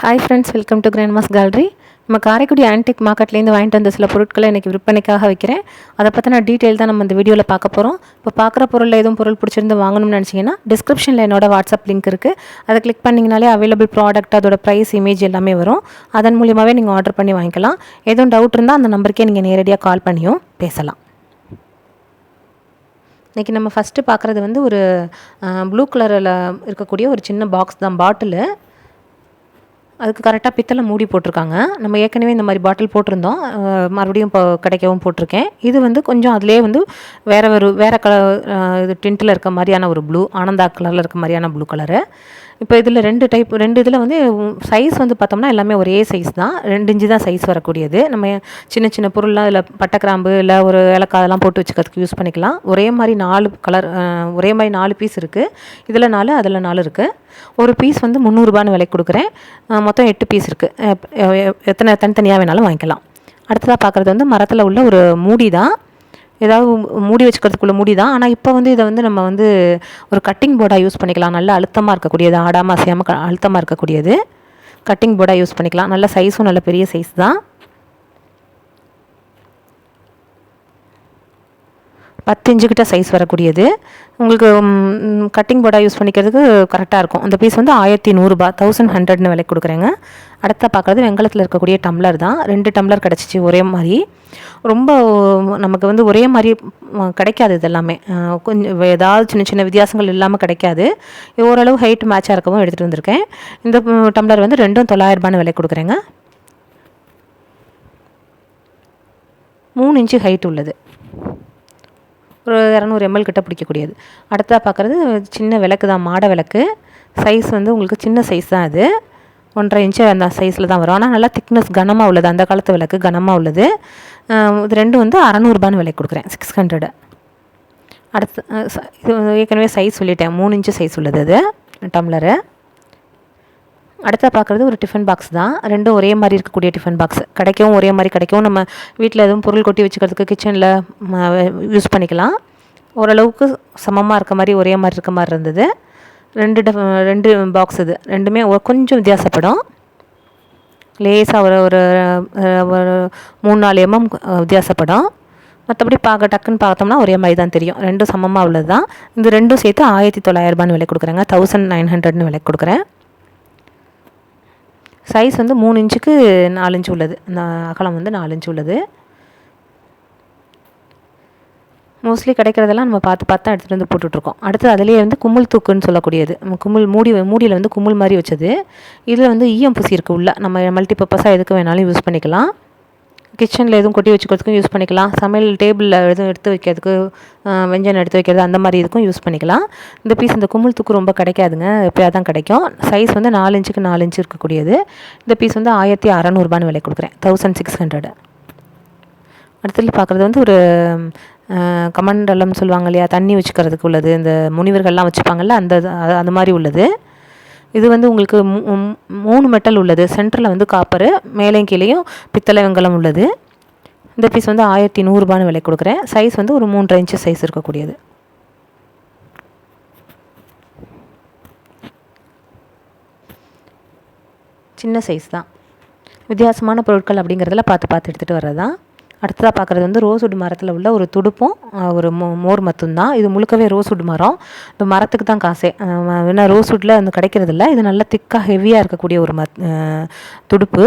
Hi friends welcome to grandma's gallery நம்ம Karaikudi antique மார்க்கெட்லேருந்து வாங்கிட்டு வந்த சில பொருட்களை இன்றைக்கி விற்பனைக்காக வைக்கிறேன். அதை பற்றின டீட்டெயில் தான் நம்ம இந்த வீடியோவில் பார்க்க போகிறோம் இப்போ பார்க்குற பொருளில் எதுவும் பொருள் பிடிச்சிருந்து வாங்கணும்னு நினச்சிங்கன்னா டிஸ்கிரிப்ஷனில் என்னோட வாட்ஸ்அப் லிங்க் இருக்குது அதை கிளிக் பண்ணிங்கனாலே அவைலபிள் ப்ராடக்ட் அதோட ப்ரைஸ் இமேஜ் எல்லாமே வரும். அதன் மூலியமாகவே நீங்கள் ஆர்டர் பண்ணி வாங்கிக்கலாம். எதுவும் டவுட் இருந்தால் அந்த நம்பருக்கே நீங்கள் நேரடியாக கால் பண்ணியும் பேசலாம். இன்றைக்கி நம்ம ஃபஸ்ட்டு பார்க்குறது வந்து ஒரு ப்ளூ கலரில் இருக்கக்கூடிய ஒரு சின்ன பாக்ஸ் தான் பாட்டிலு அதுக்கு கரெக்டாக பித்தளை மூடி போட்டிருக்காங்க. நம்ம ஏற்கனவே இந்த மாதிரி பாட்டில் போட்டிருந்தோம். மறுபடியும் இப்போ கிடைக்கவும் போட்டிருக்கேன். இது வந்து கொஞ்சம் அதிலே வந்து வேறு ஒரு வேறு கலர் இது டின்ட்டில் இருக்க மாதிரியான ஒரு ப்ளூ ஆனந்தா கலரில் இருக்க மாதிரியான ப்ளூ கலரு இப்போ இதில் ரெண்டு டைப் ரெண்டு இதில் வந்து சைஸ் வந்து பார்த்தோம்னா எல்லாமே ஒரே சைஸ் தான். ரெண்டு இன்ச்சு தான் சைஸ் வரக்கூடியது. நம்ம சின்ன சின்ன பொருள்லாம் இதில் பட்டை கிராம்பு இல்லை ஒரு ஏலக்காய் அதெல்லாம் போட்டு வச்சுக்கிறதுக்கு யூஸ் பண்ணிக்கலாம். ஒரே மாதிரி நாலு கலர் ஒரே மாதிரி நாலு பீஸ் இருக்குது இதில் நாலு அதில் நாலு இருக்குது ஒரு பீஸ் வந்து முந்நூறுரூபான்னு விலைக்கு கொடுக்குறேன். மொத்தம் எட்டு பீஸ் இருக்குது எத்தனை தனித்தனியாக வேணாலும் வாங்கிக்கலாம். அடுத்ததாக பார்க்குறது வந்து மரத்தில் உள்ள ஒரு மூடி தான். ஏதாவது மூடி வச்சுக்கிறதுக்குள்ள மூடி தான். ஆனால் இப்போ வந்து இதை வந்து நம்ம வந்து ஒரு கட்டிங் போர்டாக யூஸ் பண்ணிக்கலாம். நல்ல அழுத்தமாக இருக்கக்கூடியது ஆடாமல் அசையாமல் க அழுத்தமாக இருக்கக்கூடியது. கட்டிங் போர்டாக யூஸ் பண்ணிக்கலாம். நல்ல சைஸும் நல்ல பெரிய சைஸ் தான். பத்து இன்ச்சு கிட்ட சைஸ் வரக்கூடியது. உங்களுக்கு கட்டிங் போர்டாக யூஸ் பண்ணிக்கிறதுக்கு கரெக்டாக இருக்கும். அந்த பீஸ் வந்து ஆயிரத்தி நூறுரூபா தௌசண்ட் ஹண்ட்ரட்னு விலைக்கு கொடுக்குறேங்க. அடுத்த பார்க்குறது வெங்கலத்தில் இருக்கக்கூடிய டம்ளர் தான். ரெண்டு டம்ளர் கிடச்சிச்சு ஒரே மாதிரி. ரொம்ப நமக்கு வந்து ஒரே மாதிரி கிடைக்காது இது எல்லாமே. கொஞ்சம் ஏதாவது சின்ன சின்ன வித்தியாசங்கள் இல்லாமல் கிடைக்காது. ஓரளவு ஹைட் மேட்சாக இருக்கவும் எடுத்துகிட்டு வந்திருக்கேன். இந்த டம்ளர் வந்து ரெண்டும் தொள்ளாயிரரூபான்னு விலை கொடுக்குறேங்க. மூணு இன்ச்சு ஹைட் உள்ளது. ஒரு இரநூறு எம்எல் கிட்ட பிடிக்கக்கூடியது. அடுத்ததாக பார்க்குறது சின்ன விளக்கு தான் மாட விளக்கு. சைஸ் வந்து உங்களுக்கு சின்ன சைஸ் தான் அது. ஒன்றரை இன்ச்சு அந்த சைஸில் தான் வரும். ஆனால் நல்லா திக்னஸ் கனமாக உள்ளது. அந்த காலத்து விளக்கு கனமாக உள்ளது. இது ரெண்டும் வந்து அறநூறுபான்னு விலை கொடுக்குறேன். சிக்ஸ் ஹண்ட்ரடு அடுத்து இது ஏற்கனவே சைஸ் சொல்லிட்டேன். மூணு இன்ச்சு சைஸ் உள்ளது அது. டம்ளரு. அடுத்த பார்க்குறது ஒரு டிஃபன் பாக்ஸ் தான். ரெண்டும் ஒரே மாதிரி இருக்கக்கூடிய டிஃபன் பாக்ஸ் கிடைக்கவும் ஒரே மாதிரி கிடைக்கவும் நம்ம வீட்டில் எதுவும் பொருள் கொட்டி வச்சுக்கிறதுக்கு கிச்சனில் யூஸ் பண்ணிக்கலாம். ஓரளவுக்கு சமமாக இருக்க மாதிரி ஒரே மாதிரி இருக்க மாதிரி இருந்தது. ரெண்டு டஃப் ரெண்டு பாக்ஸ் இது. ரெண்டுமே கொஞ்சம் வித்தியாசப்படும். லேசாக ஒரு ஒரு ஒரு மூணு நாலு எம்எம் வித்தியாசப்படும். மற்றபடி பார்க்க டக்குன்னு பார்த்தோம்னா ஒரே மாதிரி தான் தெரியும். ரெண்டும் சமமாக உள்ளது தான் இந்த ரெண்டும் சேர்த்து ஆயிரத்தி தொள்ளாயிரரூபான்னு விலை கொடுக்குறேங்க. தௌசண்ட் நைன் ஹண்ட்ரட்னு விலை கொடுக்குறேன். சைஸ் வந்து மூணு இன்ச்சுக்கு நாலு இன்ச்சு உள்ளது. அகலம் வந்து நாலு இன்ச்சு உள்ளது. மோஸ்ட்லி கிடைக்கிறதெல்லாம் நம்ம பார்த்து பார்த்து தான் எடுத்துகிட்டு வந்து போட்டுட்ருக்கோம். அடுத்து அதிலே வந்து கும்மல் தூக்குன்னு சொல்லக்கூடியது. கும்மல் மூடி மூடியில் வந்து கும்மல் மாதிரி வச்சது. இதில் வந்து ஈயம் பூசி இருக்குது உள்ள. நம்ம மல்டி பர்பஸாக எதுக்கு வேணாலும் யூஸ் பண்ணிக்கலாம். கிச்சனில் எதுவும் கொட்டி வச்சுக்கிறதுக்கும் யூஸ் பண்ணிக்கலாம். சமையல் டேபிளில் எதுவும் எடுத்து வைக்கிறதுக்கு வெஞ்சன் வெஞ்சனம் எடுத்து வைக்கிறது அந்த மாதிரி இதுக்கும் யூஸ் பண்ணிக்கலாம். இந்த பீஸ் இந்த கும்மல் தூக்கு ரொம்ப கிடைக்காதுங்க. எப்போயா தான் கிடைக்கும். சைஸ் வந்து நாலு இன்ச்சுக்கு நாலு இன்ச்சு இருக்கக்கூடியது. இந்த பீஸ் வந்து ஆயிரத்தி அறநூறுபான்னு விலை கொடுக்குறேன். தௌசண்ட் சிக்ஸ் ஹண்ட்ரடு அடுத்தது பார்க்குறது வந்து ஒரு கமண்டலம்னு சொல்லுவாங்க இல்லையா? தண்ணி வச்சுக்கிறதுக்கு உள்ளது. இந்த முனிவர்கள்லாம் வச்சுப்பாங்கல்ல அந்த இது- அது- அந்த மாதிரி உள்ளது. இது வந்து உங்களுக்கு மூணு மெட்டல் உள்ளது. சென்டரில் வந்து காப்பரு மேலேயும் கீழேயும் பித்தளை வெங்கலம் உள்ளது. இந்த பீஸ் வந்து ஆயிரத்தி நூறுரூபான்னு விலை கொடுக்குறேன். சைஸ் வந்து ஒரு மூன்றரை இன்ச்சு சைஸ் இருக்கக்கூடியது. சின்ன சைஸ் தான். வித்தியாசமான பொருட்கள் அப்படிங்கிறதுல பார்த்து பார்த்து எடுத்துகிட்டு வர்றது தான் அடுத்ததாக பார்க்குறது வந்து ரோஸ்வுட் மரத்தில் உள்ள ஒரு துடுப்பும் ஒரு மோ மோர் மத்தும் தான் இது முழுக்கவே ரோஸ்வுட் மரம். இந்த மரத்துக்கு தான் காசே. ஏன்னா ரோஸ்வுட்டில் வந்து கிடைக்கிறதில்ல. இது நல்லா திக்காக ஹெவியாக இருக்கக்கூடிய ஒரு மத் துடுப்பு.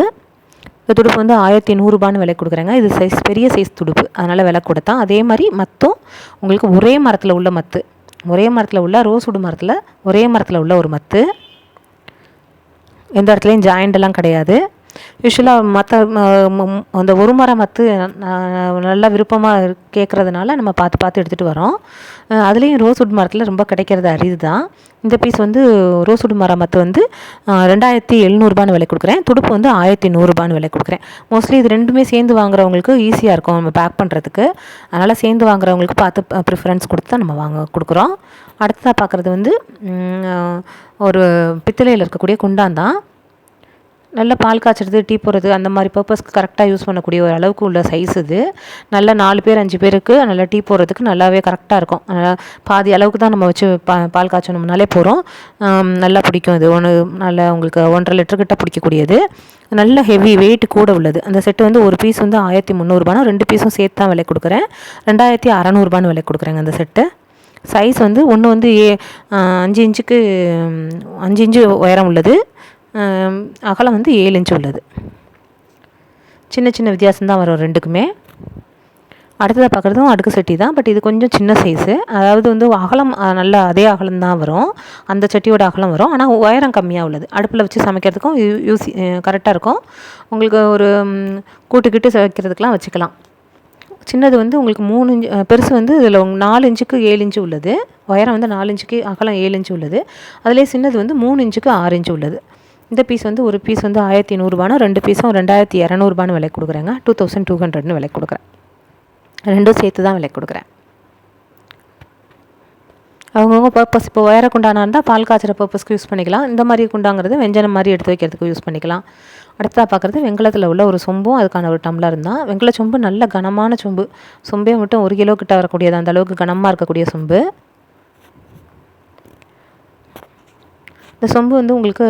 இந்த துடுப்பு வந்து ஆயிரத்தி நூறுரூபான்னு விலை கொடுக்குறாங்க. இது சைஸ் பெரிய சைஸ் துடுப்பு. அதனால் விலை கொடுத்தான். அதே மாதிரி மத்தும் உங்களுக்கு ஒரே மரத்தில் உள்ள மத்து. ஒரே மரத்தில் உள்ள ரோஸ்வுட் மரத்தில் ஒரே மரத்தில் உள்ள ஒரு மத்து. எந்த இடத்துலையும் ஜாயிண்டெல்லாம் கிடையாது. யூஸ்வலாக மற்ற அந்த ஒரு மரம் மத்து நல்லா விருப்பமாக கேட்குறதுனால நம்ம பார்த்து பார்த்து எடுத்துகிட்டு வரோம். அதுலேயும் ரோஸ்வுட் மரத்தில் ரொம்ப கிடைக்கிறது அரிது தான் இந்த பீஸ் வந்து ரோஸ்வுட் மரம் மத்து வந்து ரெண்டாயிரத்தி எழுநூறுபான்னு விலை கொடுக்குறேன். துடுப்பு வந்து ஆயிரத்தி நூறுரூபான்னு விலை கொடுக்குறேன். மோஸ்ட்லி இது ரெண்டுமே சேர்ந்து வாங்குறவங்களுக்கு ஈஸியாக இருக்கும் நம்ம பேக் பண்ணுறதுக்கு அதனால் சேர்ந்து வாங்குறவங்களுக்கு பார்த்து ப்ரிஃபரன்ஸ் கொடுத்து தான் நம்ம வாங்க கொடுக்குறோம். அடுத்ததாக பார்க்குறது வந்து ஒரு பித்தளையில் இருக்கக்கூடிய குண்டான் தான். நல்ல பால் காய்ச்சறது டீ போடுறது அந்த மாதிரி பர்பஸ்க்கு கரெக்டாக யூஸ் பண்ணக்கூடிய ஒரு அளவுக்கு உள்ள சைஸ் இது. நல்ல நாலு பேர் அஞ்சு பேருக்கு நல்லா டீ போடுறதுக்கு நல்லாவே கரெக்டாக இருக்கும். பாதி அளவுக்கு தான் நம்ம வச்சு பா பால் காய்ச்சணும்னாலே போகிறோம் நல்லா பிடிக்கும் இது. ஒன்று நல்லா உங்களுக்கு ஒன்றரை லிட்டர் கிட்ட பிடிக்கக்கூடியது. நல்ல ஹெவி வெயிட் கூட உள்ளது. அந்த செட்டு வந்து ஒரு பீஸ் வந்து ஆயிரத்தி முந்நூறுபானா ரெண்டு பீஸும் சேர்த்து தான் விலை கொடுக்குறேன். ரெண்டாயிரத்தி அறநூறுபான்னு விலை கொடுக்குறேங்க அந்த செட்டு சைஸ் வந்து ஒன்று வந்து ஏ அஞ்சு இன்ச்சுக்கு அஞ்சு இன்ச்சு உயரம் உள்ளது. அகலம் வந்து ஏழு இன்ச்சு உள்ளது. சின்ன சின்ன வித்தியாசம்தான் வரும் ரெண்டுக்குமே. அடுத்ததாக பார்க்குறதும் அடுக்கு சட்டி தான் பட் இது கொஞ்சம் சின்ன சைஸு அதாவது வந்து அகலம் நல்லா அதே அகலம் தான் வரும். அந்த சட்டியோட அகலம் வரும். ஆனால் உயரம் கம்மியாக உள்ளது. அடுப்பில் வச்சு சமைக்கிறதுக்கும் யூஸ் கரெக்டாக இருக்கும். உங்களுக்கு ஒரு கூட்டுக்கிட்டு வைக்கிறதுக்கெலாம் வச்சுக்கலாம். சின்னது வந்து உங்களுக்கு மூணு இன்ச்சு பெருசு வந்து இதில் நாலு இன்ச்சுக்கு ஏழு இன்ச்சு உள்ளது. உயரம் வந்து நாலு இன்ச்சுக்கு அகலம் ஏழு இன்ச்சு உள்ளது. அதிலே சின்னது வந்து மூணு இன்ச்சுக்கு ஆறு இன்ச்சு உள்ளது. இந்த பீஸ் வந்து ஒரு பீஸ் வந்து ஆயிரத்தி நூறுரூபானா ரெண்டு பீஸும் ரெண்டாயிரத்தி இரநூறுபான்னு விலை கொடுக்குறேங்க. டூ தௌசண்ட் டூ ஹண்ட்ரட்னு விலை கொடுக்குறேன். ரெண்டும் சேர்த்து தான் விலை கொடுக்குறேன். அவங்கவுங்க பர்பஸ் இப்போ உயர குண்டானா இருந்தால் பால் காய்ச்சற பர்பஸ்க்கு யூஸ் பண்ணிக்கலாம். இந்த மாதிரி குண்டாங்கிறது வெஞ்சனம் மாதிரி எடுத்து வைக்கிறதுக்கு யூஸ் பண்ணிக்கலாம். அடுத்ததாக பார்க்குறது வெங்கலத்தில் உள்ள ஒரு சொம்பும் அதுக்கான ஒரு டம்ளர் இருந்தால் வெங்கல சொம்பு நல்ல கனமான சொம்பு. சொம்பே மட்டும் ஒரு கிலோ கிட்ட வரக்கூடியது. அந்த அளவுக்கு கனமாக இருக்கக்கூடிய சொம்பு. இந்த சொம்பு வந்து உங்களுக்கு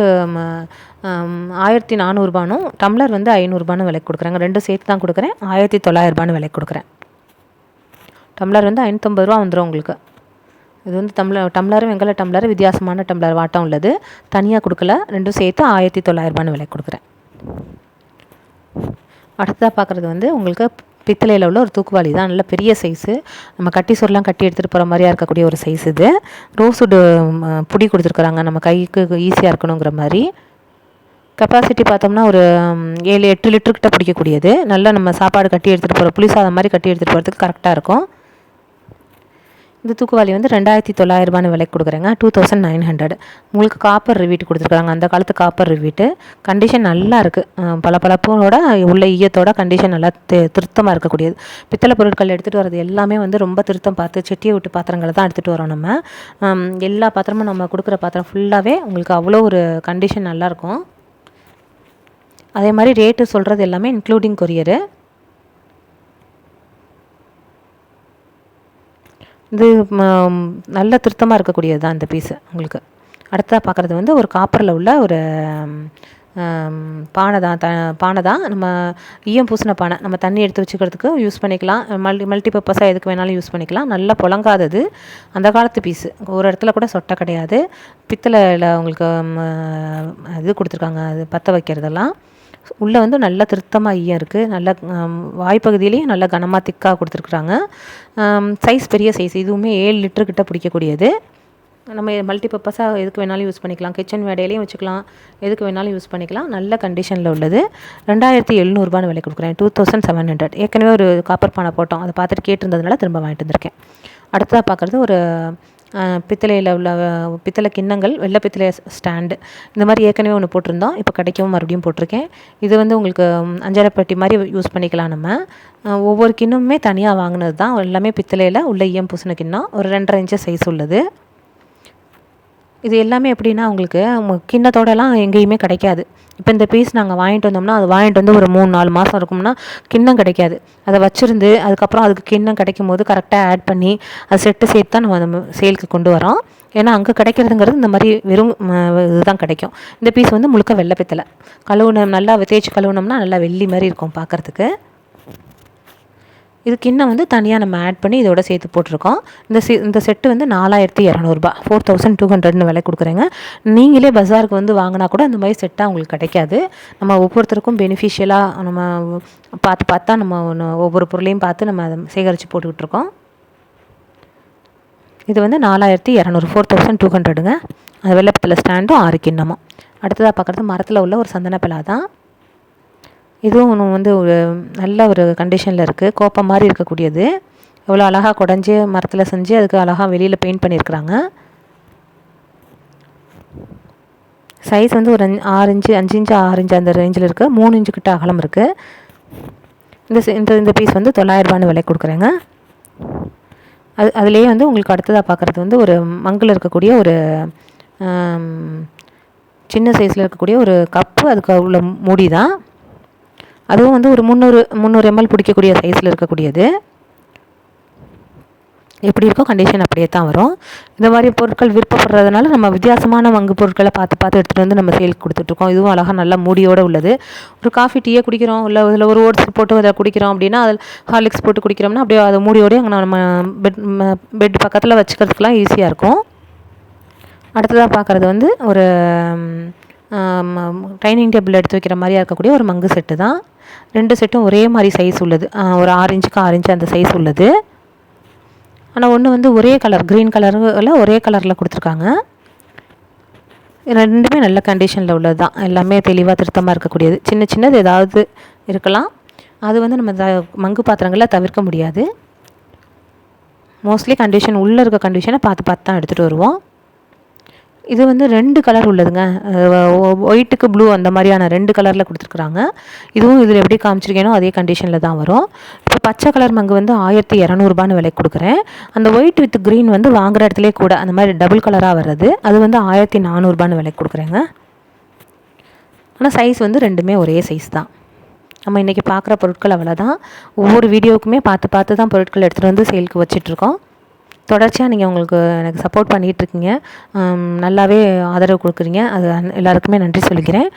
ஆயிரத்தி நானூறுபானும் டம்ளர் வந்து ஐநூறுபானு விலைக்கு கொடுக்குறாங்க. ரெண்டும் சேர்த்து தான் கொடுக்குறேன். ஆயிரத்தி தொள்ளாயிரரூபானு விலைக்கு கொடுக்குறேன். டம்ளர் வந்து ஐநூற்றம்பது ரூபா வந்துடும் உங்களுக்கு. இது வந்து டம்ளர் டம்ளரும் வெங்கல டம்ளர் வித்தியாசமான டம்ளர் வாட்டம் உள்ளது. தனியாக கொடுக்கல. ரெண்டும் சேர்த்து ஆயிரத்தி தொள்ளாயிரரூபான்னு விலைக்கு கொடுக்குறேன். அடுத்ததாக பார்க்குறது வந்து உங்களுக்கு பித்தளையில் உள்ள ஒரு தூக்குவாளி தான். நல்ல பெரிய சைஸு நம்ம கட்டி சொல்லாம் கட்டி எடுத்துகிட்டு போகிற மாதிரியாக இருக்கக்கூடிய ஒரு சைஸ் இது. ரோஸுடு புடி கொடுத்துருக்குறாங்க. நம்ம கைக்கு ஈஸியாக இருக்கணுங்கிற மாதிரி. கெப்பாசிட்டி பார்த்தோம்னா ஒரு ஏழு எட்டு லிட்டருக்கிட்ட பிடிக்கக்கூடியது. நல்லா நம்ம சாப்பாடு கட்டி எடுத்துகிட்டு போகிற புளி சாதம் மாதிரி கட்டி எடுத்துகிட்டு போகிறதுக்கு கரெக்டாக இருக்கும். இந்த தூக்குவாளி வந்து ரெண்டாயிரத்தி தொள்ளாயிரரூபான்னு விலைக்கு கொடுக்குறேங்க. Two thousand nine hundred. உங்களுக்கு காப்பர் ரிவீட் கொடுத்துருக்காங்க. அந்த காலத்து காப்பர் ரிவீட்டு கண்டிஷன் நல்லா இருக்குது பல பழப்போட உள்ள ஈயத்தோட கண்டிஷன் நல்லா தி திருத்தமாக இருக்கக்கூடியது. பித்தளை பொருட்கள் எடுத்துகிட்டு வரது எல்லாமே வந்து ரொம்ப திருத்தம் பார்த்து செட்டியை விட்டு பாத்திரங்களை தான் எடுத்துகிட்டு வரோம் நம்ம. எல்லா பாத்திரமும் நம்ம கொடுக்குற பாத்திரம் ஃபுல்லாகவே உங்களுக்கு அவ்வளோ ஒரு கண்டிஷன் நல்லாயிருக்கும் அதே மாதிரி ரேட்டு சொல்கிறது எல்லாமே இன்க்ளூடிங் கொரியரு இது நல்ல திருத்தமாக இருக்கக்கூடியது தான் இந்த பீஸு உங்களுக்கு. அடுத்ததாக பார்க்குறது வந்து ஒரு காப்பரில் உள்ள ஒரு பானை தான் த பானை தான் நம்ம ஈயம் பூசின பானை. நம்ம தண்ணி எடுத்து வச்சுக்கிறதுக்கு யூஸ் பண்ணிக்கலாம். மல்டி மல்டி பர்பஸாக எதுக்கு வேணாலும் யூஸ் பண்ணிக்கலாம். நல்லா புழங்காதது. அந்த காலத்து பீஸு. ஒரு இடத்துல கூட சொட்டை கிடையாது. பித்தளையில் உங்களுக்கு இது கொடுத்துருக்காங்க. அது பற்ற வைக்கிறதெல்லாம். உள்ளே வந்து நல்லா திருத்தமாக ஈயம் இருக்குது நல்ல வாய்ப்பகுதியிலையும் நல்ல கனமாக திக்காக கொடுத்துருக்குறாங்க. சைஸ் பெரிய சைஸ் இதுவுமே ஏழு லிட்டரு கிட்ட பிடிக்கக்கூடியது. நம்ம மல்டி பர்பஸாக எதுக்கு வேணாலும் யூஸ் பண்ணிக்கலாம். கிச்சன் வேடையிலையும் வச்சுக்கலாம். எதுக்கு வேணாலும் யூஸ் பண்ணிக்கலாம். நல்ல கண்டிஷனில் உள்ளது. ரெண்டாயிரத்தி எழுநூறுபான்னு விலை கொடுக்குறேன். டூ தௌசண்ட் செவன் ஹண்ட்ரட் ஏற்கனவே ஒரு காப்பர் பானை போட்டோம். அதை பார்த்துட்டு கேட்டிருந்ததுனால திரும்ப வாங்கிட்டு வந்திருக்கேன். அடுத்ததாக பார்க்குறது ஒரு பித்தளையில் உள்ள பித்தளை கிண்ணங்கள் வெள்ளை பித்தளை ஸ்டாண்டு இந்த மாதிரி ஏற்கனவே ஒன்று போட்டிருந்தோம். இப்போ கிடைக்கவும் மறுபடியும் போட்டிருக்கேன். இது வந்து உங்களுக்கு அஞ்சரைப்பட்டி மாதிரி யூஸ் பண்ணிக்கலாம் நம்ம. ஒவ்வொரு கிண்ணமுமே தனியாக வாங்கினது தான் எல்லாமே பித்தளையில் உள்ள ஈயம் பூசின கிண்ணம். ஒரு ரெண்டரை இன்ச்சு சைஸ் உள்ளது. இது எல்லாமே எப்படின்னா உங்களுக்கு கிண்ணத்தோடலாம் எங்கேயுமே கிடைக்காது. இப்போ இந்த பீஸ் நாங்கள் வாங்கிட்டு வந்தோம்னா அது வாங்கிட்டு வந்து ஒரு மூணு நாலு மாதம் இருக்கும்னா கிண்ணம் கிடைக்காது. அதை வச்சுருந்து அதுக்கப்புறம் அதுக்கு கிண்ணம் கிடைக்கும் போது கரெக்டாக ஆட் பண்ணி அது செட்டு சேர்த்து தான் நம்ம அந்த சேலுக்கு கொண்டு வரோம். ஏன்னா அங்கே கிடைக்கிறதுங்கிறது இந்த மாதிரி வெறும் இதுதான் கிடைக்கும். இந்த பீஸ் வந்து முழுக்க வெள்ளை பித்தலை கழுவுன நல்லா தேய்ச்சி கழுவுனோம்னா நல்லா வெள்ளி மாதிரி இருக்கும் பார்க்குறதுக்கு. இது கிண்ணம் வந்து தனியாக நம்ம ஆட் பண்ணி இதோட சேர்த்து போட்டிருக்கோம். இந்த செ இந்த செட்டு வந்து நாலாயிரத்தி இரநூறுபா. ஃபோர் தௌசண்ட் டூ ஹண்ட்ரட்னு விலை கொடுக்குறேங்க. நீங்களே பஜாருக்கு வந்து வாங்கினா கூட அந்த மாதிரி செட்டாக உங்களுக்கு கிடைக்காது. நம்ம ஒவ்வொருத்தருக்கும் பெனிஃபிஷியலாக நம்ம பார்த்து பார்த்தா நம்ம ஒன்று ஒவ்வொரு பொருளையும் பார்த்து நம்ம அதை சேகரித்து போட்டுக்கிட்டு இருக்கோம். இது வந்து நாலாயிரத்தி இரநூறு ஃபோர் தௌசண்ட் டூ ஹண்ட்ரடுங்க அது வெள்ளப்பத்தில் ஸ்டாண்டும் ஆறு கிண்ணமும் அடுத்ததாக பார்க்குறது மரத்தில் உள்ள ஒரு சந்தன பிலா தான் இதுவும் ஒன்று வந்து ஒரு நல்ல ஒரு கண்டிஷனில் இருக்குது கோப்பம் மாதிரி இருக்கக்கூடியது. எவ்வளோ அழகாக குடஞ்சி மரத்தில் செஞ்சு அதுக்கு அழகாக வெளியில் பெயிண்ட் பண்ணியிருக்கிறாங்க. சைஸ் வந்து ஒரு ஆறு இன்ச்சு அஞ்சு இன்ச்சு ஆறு இன்ச்சு அந்த ரேஞ்சில் இருக்குது மூணு இன்ச்சு கிட்ட அகலம் இருக்குது இந்த இந்த இந்த பீஸ் வந்து தொள்ளாயிரரூபான்னு விலை கொடுக்குறேங்க. அது அதுலேயே வந்து உங்களுக்கு அடுத்ததாக பார்க்குறது வந்து ஒரு மங்கில் இருக்கக்கூடிய ஒரு சின்ன சைஸில் இருக்கக்கூடிய ஒரு கப்பு அதுக்கு உள்ள மூடி தான் அதுவும் வந்து ஒரு முந்நூறு முந்நூறு எம்எல் பிடிக்கக்கூடிய சைஸில் இருக்கக்கூடியது. எப்படி இருக்கோ கண்டிஷன் அப்படியே தான் வரும். இந்த மாதிரி பொருட்கள் விருப்பப்படுறதுனால நம்ம வித்தியாசமான வங்கு பொருட்களை பார்த்து பார்த்து எடுத்துகிட்டு வந்து நம்ம சேலுக்கு கொடுத்துட்ருக்கோம். இதுவும் அழகாக நல்லா மூடியோடு உள்ளது. ஒரு காஃபி டீயே குடிக்கிறோம் இல்லை இதில் ஒரு ஓட்ஸ் போட்டு அதை குடிக்கிறோம் அப்படின்னா அதில் ஹார்லிக்ஸ் போட்டு குடிக்கிறோம்னா அப்படியே அதை மூடியோடய அங்கே நம்ம பெட் பெட் பக்கத்தில் வச்சுக்கிறதுக்கெலாம் ஈஸியாக இருக்கும். அடுத்ததாக பார்க்குறது வந்து ஒரு டைனிங் டேபிள் எடுத்து வைக்கிற மாதிரியா இருக்கக்கூடிய ஒரு மங்கு செட்டு தான். ரெண்டு செட்டும் ஒரே மாதிரி சைஸ் உள்ளது. ஒரு ஆரஞ்சுக்கு ஆரஞ்சு அந்த சைஸ் உள்ளது. ஆனால் ஒன்று வந்து ஒரே கலர் க்ரீன் கலரில் ஒரே கலரில் கொடுத்துருக்காங்க. ரெண்டுமே நல்ல கண்டிஷனில் உள்ளது தான். எல்லாமே தெளிவாக திருத்தமாக இருக்கக்கூடியது. சின்ன சின்னது ஏதாவது இருக்கலாம். அது வந்து நம்ம த மங்கு பாத்திரங்களில் தவிர்க்க முடியாது. மோஸ்ட்லி கண்டிஷன் உள்ளே இருக்க கண்டிஷனை பார்த்து பார்த்து தான் எடுத்துகிட்டு வருவோம். இது வந்து ரெண்டு கலர் உள்ளதுங்க. ஒயிட்டுக்கு ப்ளூ அந்த மாதிரியான ரெண்டு கலரில் கொடுத்துருக்குறாங்க. இதுவும் இதில் எப்படி காமிச்சிருக்கேனோ அதே கண்டிஷனில் தான் வரும். இப்போ பச்சை கலர் மங்கு வந்து ஆயிரத்தி இரநூறுபான்னு விலைக்கு கொடுக்குறேன். அந்த ஒயிட் வித் க்ரீன் வந்து வாங்குற இடத்துலேயே கூட அந்த மாதிரி டபுள் கலராக வர்றது. அது வந்து ஆயிரத்தி நானூறுபான்னு விலை கொடுக்குறேங்க. ஆனால் சைஸ் வந்து ரெண்டுமே ஒரே சைஸ் தான். நம்ம இன்றைக்கி பார்க்குற பொருட்கள் அவ்வளோதான் ஒவ்வொரு வீடியோவுக்குமே பார்த்து பார்த்து தான் பொருட்கள் எடுத்துகிட்டு வந்து சேலுக்கு வச்சிட்ருக்கோம் தொடர்ச்சியாக நீங்கள் உங்களுக்கு எனக்கு சப்போர்ட் பண்ணிகிட்ருக்கீங்க நல்லாவே ஆதரவு கொடுக்குறீங்க. அது எல்லாருக்குமே நன்றி சொல்லிக்கிறேன்.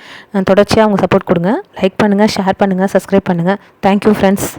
தொடர்ச்சியாக உங்கள் சப்போர்ட் கொடுங்க. லைக் பண்ணுங்கள் ஷேர் பண்ணுங்கள் சப்ஸ்கிரைப் பண்ணுங்கள் தேங்க்யூ ஃப்ரெண்ட்ஸ்